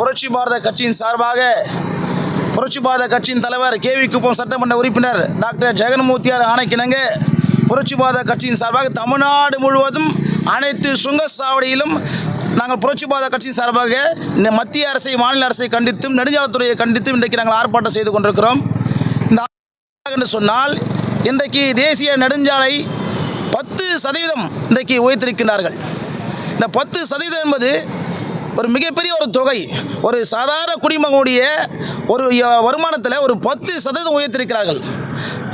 புரட்சி பாரத கட்சியின் சார்பாக புரட்சி பாரத கட்சியின் தலைவர் கேவி குப்பம் சட்டமன்ற உறுப்பினர் டாக்டர் ஜெகன்மூர்த்தியார் ஆணைக்கிணங்க. புரட்சி பாரத கட்சியின் சார்பாக தமிழ்நாடு முழுவதும் அனைத்து சுங்கச்சாவடியிலும் நாங்கள் புரட்சி பாரத கட்சியின் சார்பாக இந்த மத்திய அரசை மாநில அரசை கண்டித்தும் நெடுஞ்சாலைத்துறையை கண்டித்தும் இன்றைக்கு நாங்கள் ஆர்ப்பாட்டம் செய்து கொண்டிருக்கிறோம். இந்த என்று சொன்னால் இன்றைக்கு தேசிய நெடுஞ்சாலை பத்து சதவீதம் இன்றைக்கு உயர்த்திருக்கிறார்கள் இந்த பத்து சதவீதம் என்பது ஒரு மிகப்பெரிய ஒரு தொகை ஒரு சாதாரண குடிமகனுடைய ஒரு வருமானத்தில் ஒரு பத்து சதவீதம் உயர்த்திருக்கிறார்கள்.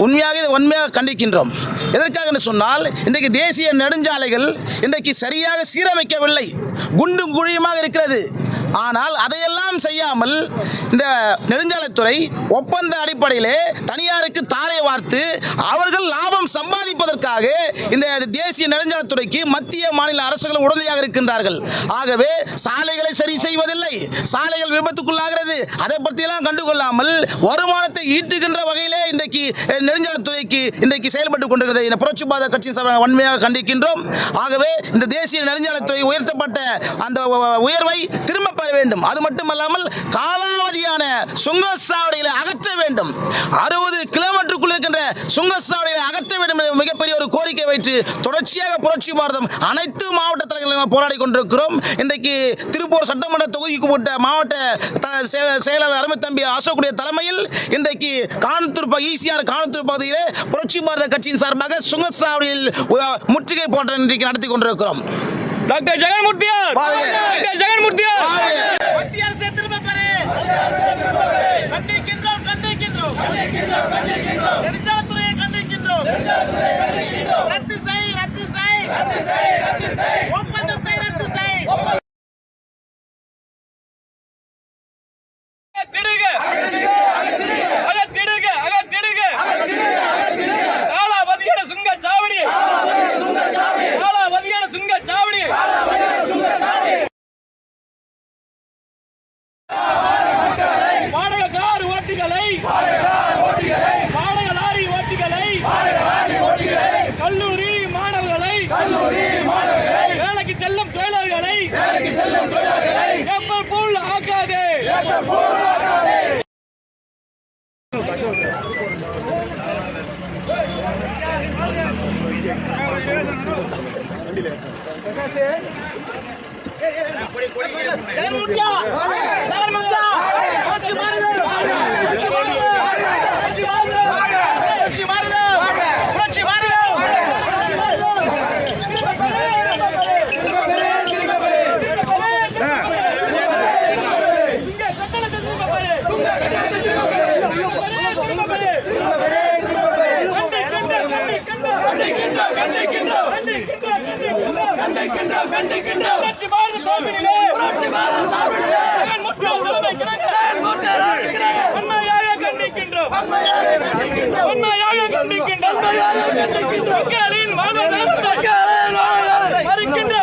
உண்மையாக இதை உண்மையாக கண்டிக்கின்றோம். எதற்காக என்று சொன்னால் இன்றைக்கு தேசிய நெடுஞ்சாலைகள் இன்றைக்கு சரியாக சீரமைக்கவில்லை. குண்டும் குழியுமாக இருக்கிறது. ஆனால் அதையெல்லாம் செய்யாமல் இந்த நெடுஞ்சாலைத்துறை ஒப்பந்த அடிப்படையிலே தனியாருக்கு தாரை வார்த்து அவர்கள் லாபம் சம்பாதிப்பதற்காக இந்த தேசிய நெடுஞ்சாலைத்துறைக்கு மத்திய மாநில அரசுகள் உடனடியாக இருக்கின்றார்கள். ஆகவே சாலைகளை சரி செய்வதில்லை. சாலைகள் விபத்துக்குள்ளாகிறது. அதை பற்றியெல்லாம் கண்டுகொள்ளாமல் வருமானத்தை ஈட்டுகின்ற வகையிலே இன்றைக்கு நெடுஞ்சாலைத்துறைக்கு இன்றைக்கு செயல்பட்டு கொண்டிருக்கிறது. இந்த புரட்சி பாத கட்சியின் சார்பாக வன்மையாக கண்டிக்கின்றோம். ஆகவே இந்த தேசிய நெடுஞ்சாலைத்துறை உயர்த்தப்பட்ட அந்த உயர்வை திரும்ப பெற வேண்டும். அது மட்டுமல்லாமல் காலாவதியான சுங்கச்சாவடிகளை அகற்ற வேண்டும் அறுபது கிலோமீட்டருக்குள் இருக்கின்ற சுங்கச்சாவடிகளை அகற்ற வேண்டும் என்ற மிகப்பெரிய ஒரு கோரிக்கை வைத்து தொடர்ச்சியாக புரட்சி பாரதம் அனைத்து மாவட்ட தலைவர்களும் போராடி கொண்டிருக்கிறோம். இன்றைக்கு திருப்பூர் சட்டமன்ற தொகுதிக்கு உட்பட்ட மாவட்ட செயலாளர் அருமைத்தம்பி அசோக்குடைய தலைமையில் இன்றைக்கு காணத்தூர் ப- ஈசிஆர் காணத்தூர் பகுதியிலே புரட்சி பாரத கட்சியின் சார்பாக சுங்கச்சாவடியில் உ- முற்றுகை போராட்டம் இன்றைக்கு நடத்தி கொண்டிருக்கிறோம். டாக்டர் ஜெகன்மூர்த்தியார். டாக்டர் ஜெகன்மூர்த்தியார்! வாழ்க. மத்திய அரசை திரும்ப பெறு கண்டிக்கின்றோம் கண்டிக்கின்றோம் நெடுஞ்சாலைத்துறையை கண்டிக்கின்றோம் ரத்து செய் ரத்து செய் ஒப்பந்தத்தை ரத்து செய் ¡Denuncia!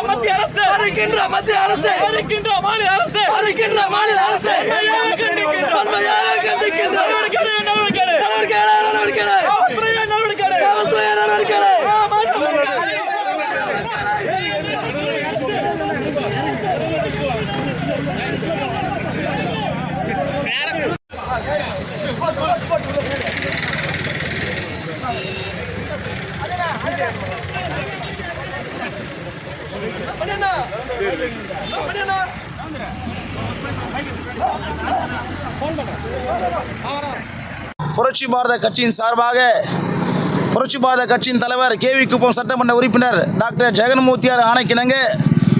மத்திய அரசு. மறுக்கின்ற மத்திய அரசு. மறுக்கின்ற மாநில அரசு. மறுக்கின்ற மாநில அரசு. வன்மையாக கண்டிக்கின்றோம். வன்மையாக கண்டிக்கின்ற புரட்சி பாரத கட்சியின் சார்பாக புரட்சி பாரத கட்சியின் தலைவர் கேவி குப்பம் சட்டமன்ற உறுப்பினர் டாக்டர் ஜெகன்மூர்த்தியார் ஆணைக்கிணங்க.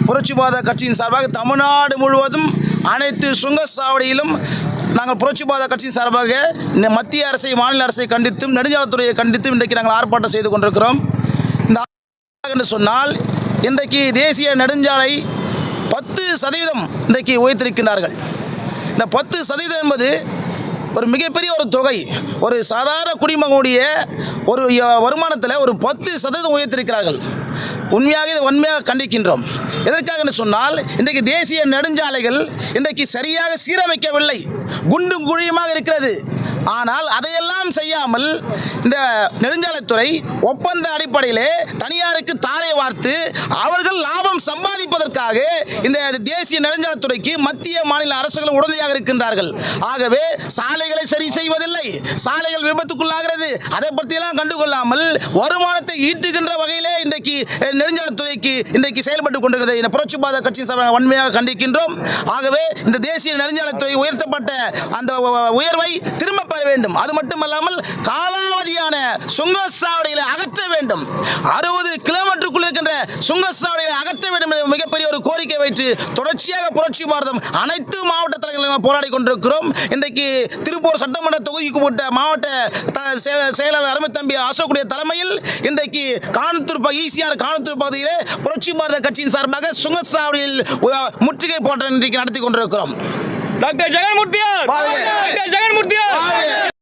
புரட்சி பாரத கட்சியின் சார்பாக தமிழ்நாடு முழுவதும் அனைத்து சுங்கச்சாவடியிலும் நாங்கள் புரட்சி பாரத கட்சியின் சார்பாக இந்த மத்திய அரசை மாநில அரசை கண்டித்தும் நெடுஞ்சாலைத்துறையை கண்டித்தும் இன்றைக்கு நாங்கள் ஆர்ப்பாட்டம் செய்து கொண்டிருக்கிறோம். இந்த என்று சொன்னால் இன்றைக்கு தேசிய நெடுஞ்சாலை பத்து சதவீதம் இன்றைக்கு உயர்த்திருக்கிறார்கள் இந்த பத்து சதவீதம் என்பது ஒரு மிகப்பெரிய ஒரு தொகை. ஒரு சாதாரண குடிமகனுடைய ஒரு வருமானத்தில் ஒரு பத்து சதவீதம் உயர்த்திருக்கிறார்கள். உண்மையாக இதை உண்மையாக கண்டிக்கின்றோம். எதற்காக சொன்னால் இன்றைக்கு தேசிய நெடுஞ்சாலைகள் இன்றைக்கு சரியாக சீரமைக்கவில்லை. குண்டும் குழியுமாக இருக்கிறது. ஆனால் அதையெல்லாம் செய்யாமல் இந்த நெடுஞ்சாலைத்துறை ஒப்பந்த அடிப்படையிலே தனியாருக்கு தாரை வார்த்து அவர்கள் லாபம் சம்பாதிப்பதற்காக இந்த தேசிய நெடுஞ்சாலை மாநில அரசுகள் உடனடியாக இருக்கின்றார்கள். ஆகவே சாலைகளை சரி செய்வதில்லை. சாலைகள் விபத்துக்குள்ளாகிறது. அதை பற்றியெல்லாம் கண்டுகொள்ளாமல் வருமானத்தை ஈட்டுகின்ற வகையிலே இன்றைக்கு நெடுஞ்சாலைத்துறைக்கு இன்றைக்கு செயல்பட்டு கொண்டிருக்கிறது. இந்த புரட்சி பாத கட்சியின் சார்பாக வன்மையாக கண்டிக்கின்றோம். ஆகவே இந்த தேசிய நெடுஞ்சாலைத்துறை உயர்த்தப்பட்ட அந்த உயர்வை திரும்ப பெற வேண்டும். அது மட்டுமல்லாமல் காலாவதியான சுங்கச்சாவடிகளை அகற்ற வேண்டும். அறுபது கிலோமீட்டருக்குள் இருக்கின்ற சுங்கச்சாவடிகளை அகற்ற வேண்டும் என்ற மிகப்பெரிய வைத்து தொடர்ச்சியாக புரட்சி பாரதம் அனைத்து மாவட்ட தலைவர்களும் போராடி கொண்டிருக்கிறோம் இன்றைக்கு திருப்பூர் சட்டமன்ற தொகுதிக்கு உட்பட்ட மாவட்ட செயலாளர் அருமைத்தம்பி அசோக்குடைய தலைமையில் இன்றைக்கு காணத்தூர் ஈசிஆர் காணத்தூர் பகுதியிலே புரட்சி பாரத கட்சியின் சார்பாக சுங்கச்சாவடியில் முற்றுகை போராட்டம் இன்றைக்கு நடத்தி கொண்டிருக்கிறோம் டாக்டர் ஜெகன்மூர்த்தியார். டாக்டர் ஜெகன்மூர்த்தியார்.